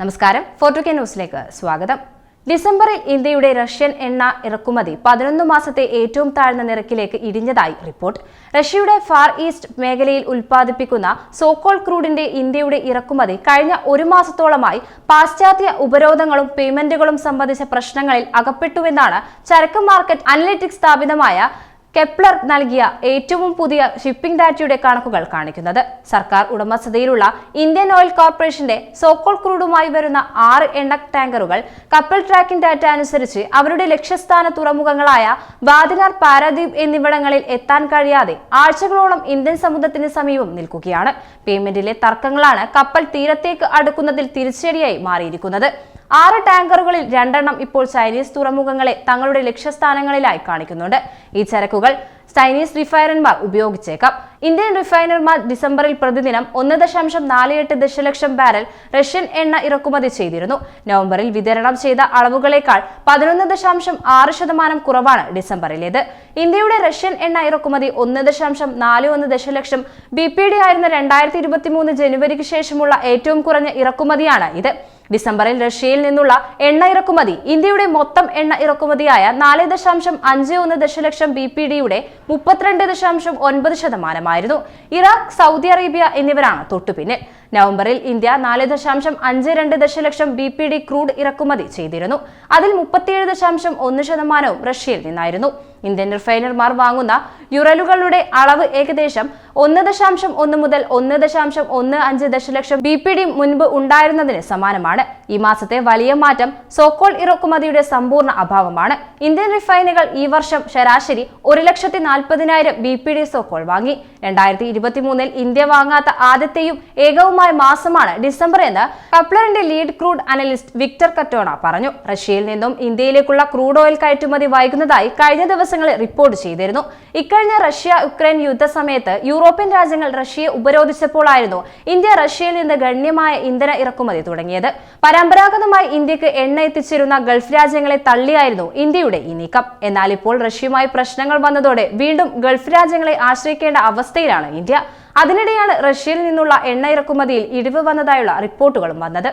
നമസ്കാരം. ഫോർട്ടു കെ ന്യൂസിലേക്ക് സ്വാഗതം. ഡിസംബറിൽ ഇന്ത്യയുടെ റഷ്യൻ എണ്ണ ഇറക്കുമതി പതിനൊന്ന് മാസത്തെ ഏറ്റവും താഴ്ന്ന നിരക്കിലേക്ക് ഇടിഞ്ഞതായി റിപ്പോർട്ട്. റഷ്യയുടെ ഫാർ ഈസ്റ്റ് മേഖലയിൽ ഉൽപ്പാദിപ്പിക്കുന്ന സോക്കോൾ ക്രൂഡിന്റെ ഇന്ത്യയുടെ ഇറക്കുമതി കഴിഞ്ഞ ഒരു മാസത്തോളമായി പാശ്ചാത്യ ഉപരോധങ്ങളും പേയ്മെന്റുകളും സംബന്ധിച്ച പ്രശ്നങ്ങളിൽ അകപ്പെട്ടുവെന്നാണ് ചരക്ക് മാർക്കറ്റ് അനലിറ്റിക്സ് സ്ഥാപിതമായ കെപ്ലർ നൽകിയ ഏറ്റവും പുതിയ ഷിപ്പിംഗ് ഡാറ്റയുടെ കണക്കുകൾ കാണിക്കുന്നത്. സർക്കാർ ഉടമസ്ഥതയിലുള്ള ഇന്ത്യൻ ഓയിൽ കോർപ്പറേഷന്റെ സോക്കോൾ ക്രൂഡുമായി വരുന്ന ആറ് എണ്ണ ടാങ്കറുകൾ കപ്പൽ ട്രാക്കിംഗ് ഡാറ്റ അനുസരിച്ച് അവരുടെ ലക്ഷ്യസ്ഥാന തുറമുഖങ്ങളായ വാദിനാർ പാരാദ്വീപ് എന്നിവിടങ്ങളിൽ എത്താൻ കഴിയാതെ ആഴ്ചകളോളം ഇന്ത്യൻ സമുദ്രത്തിന് സമീപം നിൽക്കുകയാണ്. പേയ്മെന്റിലെ തർക്കങ്ങളാണ് കപ്പൽ തീരത്തേക്ക് അടുക്കുന്നതിൽ തിരിച്ചടിയായി മാറിയിരിക്കുന്നത്. ആറ് ടാങ്കറുകളിൽ രണ്ടെണ്ണം ഇപ്പോൾ ചൈനീസ് തുറമുഖങ്ങളെ തങ്ങളുടെ ലക്ഷ്യസ്ഥാനങ്ങളിലായി കാണിക്കുന്നുണ്ട്. ഈ ചരക്കുകൾ ചൈനീസ് റിഫൈനർമാർ ഉപയോഗിച്ചേക്കാം. ഇന്ത്യൻ റിഫൈനർമാർ ഡിസംബറിൽ പ്രതിദിനം ഒന്ന് ദശാംശം നാല് എട്ട് ദശലക്ഷം ബാരൽ റഷ്യൻ എണ്ണ ഇറക്കുമതി ചെയ്തിരുന്നു. നവംബറിൽ വിതരണം ചെയ്ത അളവുകളേക്കാൾ പതിനൊന്ന് ദശാംശം ആറ് ശതമാനം കുറവാണ് ഡിസംബറിലേത്. ഇന്ത്യയുടെ റഷ്യൻ എണ്ണ ഇറക്കുമതി ഒന്ന് ദശാംശം നാല് ഒന്ന് ദശലക്ഷം ബി പി ഡി ആയിരുന്ന രണ്ടായിരത്തി ഇരുപത്തി മൂന്ന് ജനുവരിക്ക് ശേഷമുള്ള ഏറ്റവും കുറഞ്ഞ ഇറക്കുമതിയാണ് ഇത്. ഡിസംബറിൽ റഷ്യയിൽ നിന്നുള്ള എണ്ണ ഇറക്കുമതി ഇന്ത്യയുടെ മൊത്തം എണ്ണ ഇറക്കുമതിയായ നാല് ദശാംശം അഞ്ച് ഒന്ന് ദശലക്ഷം ബി പി ഡിയുടെ മുപ്പത്തിരണ്ട് ദശാംശം ഒൻപത് ശതമാനമായിരുന്നു. ഇറാഖ് സൗദി അറേബ്യ എന്നിവരാണ് തൊട്ടുപിന്നിൽ. നവംബറിൽ ഇന്ത്യ നാല് ദശാംശം അഞ്ച് രണ്ട് ദശലക്ഷം ബി പി ഡി ക്രൂഡ് ഇറക്കുമതി ചെയ്തിരുന്നു. അതിൽ മുപ്പത്തിയേഴ് ദശാംശം ഒന്ന് ശതമാനവും റഷ്യയിൽ നിന്നായിരുന്നു. ഇന്ത്യൻ റിഫൈനർമാർ വാങ്ങുന്ന യുറലുകളുടെ അളവ് ഏകദേശം ഒന്ന് ദശാംശം ഒന്ന് മുതൽ ഒന്ന് ദശാംശം ഒന്ന് അഞ്ച് ദശലക്ഷം ബി പി ഡി മുൻപ് ഉണ്ടായിരുന്നതിന് സമാനമാണ്. ഈ മാസത്തെ വലിയ മാറ്റം സോക്കോൾ ഇറക്കുമതിയുടെ സമ്പൂർണ അഭാവമാണ്. ഇന്ത്യൻ റിഫൈനുകൾ ഈ വർഷം ശരാശരി ഒരു ലക്ഷത്തി നാൽപ്പതിനായിരം ബി പി ഡി സോക്കോൾ വാങ്ങി. രണ്ടായിരത്തി ഇരുപത്തി മൂന്നിൽ ഇന്ത്യ വാങ്ങാത്ത ആദ്യത്തെയും ഏകവുമായ മാസമാണ് ഡിസംബർ എന്ന് കപ്ലറിന്റെ lead crude analyst Victor Katona പറഞ്ഞു. റഷ്യയിൽ നിന്നും ഇന്ത്യയിലേക്കുള്ള ക്രൂഡ് ഓയിൽ കയറ്റുമതി വൈകുന്നതായി കഴിഞ്ഞ ദിവസങ്ങളിൽ റിപ്പോർട്ട് ചെയ്തിരുന്നു. ഇക്കഴിഞ്ഞ റഷ്യ യുക്രൈൻ യുദ്ധ സമയത്ത് യൂറോപ്യൻ രാജ്യങ്ങൾ റഷ്യയെ ഉപരോധിച്ചപ്പോഴായിരുന്നു ഇന്ത്യ റഷ്യയിൽ നിന്ന് ഗണ്യമായ ഇന്ധന ഇറക്കുമതി തുടങ്ങിയത്. പരമ്പരാഗതമായി ഇന്ത്യയ്ക്ക് എണ്ണ എത്തിച്ചിരുന്ന ഗൾഫ് രാജ്യങ്ങളെ തള്ളിയായിരുന്നു ഇന്ത്യയുടെ ഈ നീക്കം. എന്നാൽ ഇപ്പോൾ റഷ്യയുമായി പ്രശ്നങ്ങൾ വന്നതോടെ വീണ്ടും ഗൾഫ് രാജ്യങ്ങളെ ആശ്രയിക്കേണ്ട അവസ്ഥയിലാണ് ഇന്ത്യ. അതിനിടെയാണ് റഷ്യയിൽ നിന്നുള്ള എണ്ണ ഇറക്കുമതിയിൽ ഇടിവ് വന്നതായുള്ള റിപ്പോർട്ടുകളും വന്നത്.